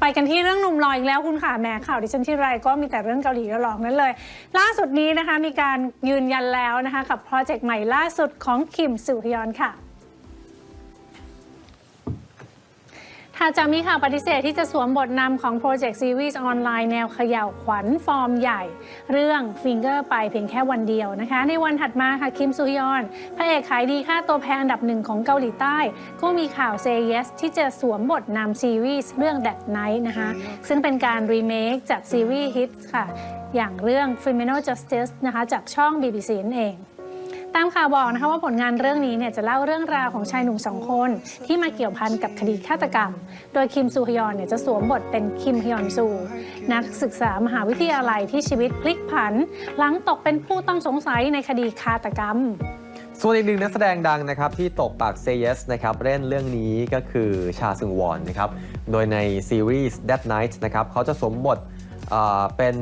ไปกันที่เรื่องหนุ่มหล่ออีกแล้วคุณค่ะแหมข่าวดิฉันที่ไรก็มีแต่เรื่องเกาหลีหลอกนั้นเลย ล่าสุดนี้นะคะมีการยืนยันแล้วนะคะกับโปรเจกต์ใหม่ล่าสุดของคิมสุฮยอนค่ะ ถ้าจะมีข่าวปฏิเสธที่จะสวมบทนำของโปรเจกต์ซีรีส์ออนไลน์แนวเขย่าวขวัญฟอร์มใหญ่ เรื่อง Finger ไปเพียงแค่วันเดียวนะคะ ในวันถัดมาค่ะ คิมซูฮยอน พระเอกขายดีค่าตัวแพงอันดับหนึ่งของเกาหลีใต้ ก็มีข่าว Say Yes ที่จะสวมบทนำซีรีส์เรื่อง That Night นะคะ ซึ่งเป็นการรีเมคจากซีรีส์ฮิตค่ะ อย่างเรื่อง Criminal Justice นะคะจากช่อง BBC นั่นเอง ตามข่าวบอกนะคะว่าผลงานเรื่องนี้เนี่ยจะเล่าเรื่องราวของชายหนุ่มสองคน ที่มาเกี่ยวพันกับคดีฆาตกรรม โดยคิมซูฮยอนเนี่ยจะสวมบทเป็นคิมฮยอนซู นักศึกษามหาวิทยาลัยที่ชีวิตพลิกผัน หลังตกเป็นผู้ต้องสงสัยในคดีฆาตกรรม ส่วนอีกหนึ่งนักแสดงดังนะครับที่ตกปาก Say Yes นะครับเล่นเรื่องนี้ก็คือชาซึงวอนนะครับโดยในซีรีส์ That Night นะครับเขาจะสวมบท เป็น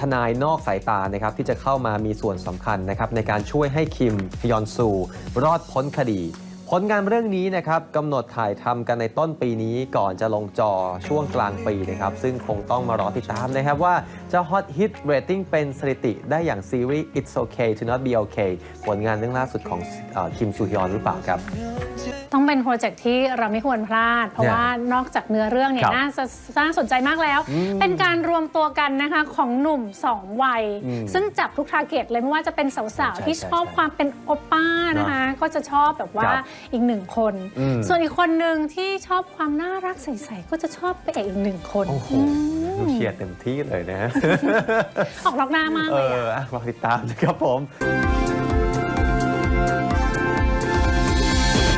ทนายนอกสายตานะครับที่จะเข้ามามีส่วนสำคัญนะครับในการช่วยให้คิมฮยอนซู รอดพ้นคดี ผลงานเรื่องนี้นะครับกำหนดถ่ายทำกันในต้นปีนี้ก่อนจะลงจอช่วงกลางปีนะครับ ซึ่งคงต้องมารอติดตามนะครับว่าจะฮอตฮิตเรตติ้งเป็นสถิติได้อย่างซีรีส์ It's Okay to Not Be Okay ผลงานเรื่องล่าสุดของคิมซูฮยอนหรือเปล่าครับ ต้องเป็นโปรเจกต์ที่เราไม่ควรพลาด เพราะเนี่ยว่านอกจากเนื้อเรื่องเนี่ยครับน่าจะน่าสนใจมากแล้วอืมเป็นการรวมตัวกันนะคะของหนุ่มสองวัยอืมซึ่งจับทุกทาร์เก็ตเลยไม่ว่าจะเป็นสาวใช่ๆที่ใช่ชอบใช่ความเป็นโอป้านะคะก็จะชอบแบบว่าครับอีกหนึ่งคนอืมส่วนอีกคนหนึ่งที่ชอบความน่ารักใสๆก็จะชอบไปเอกอีกหนึ่งคน โอ้โหอืมเชียร์เต็มที่เลยนะ ออกนอกหน้ามากเอเลยอะออะรอติดตามนะครับผม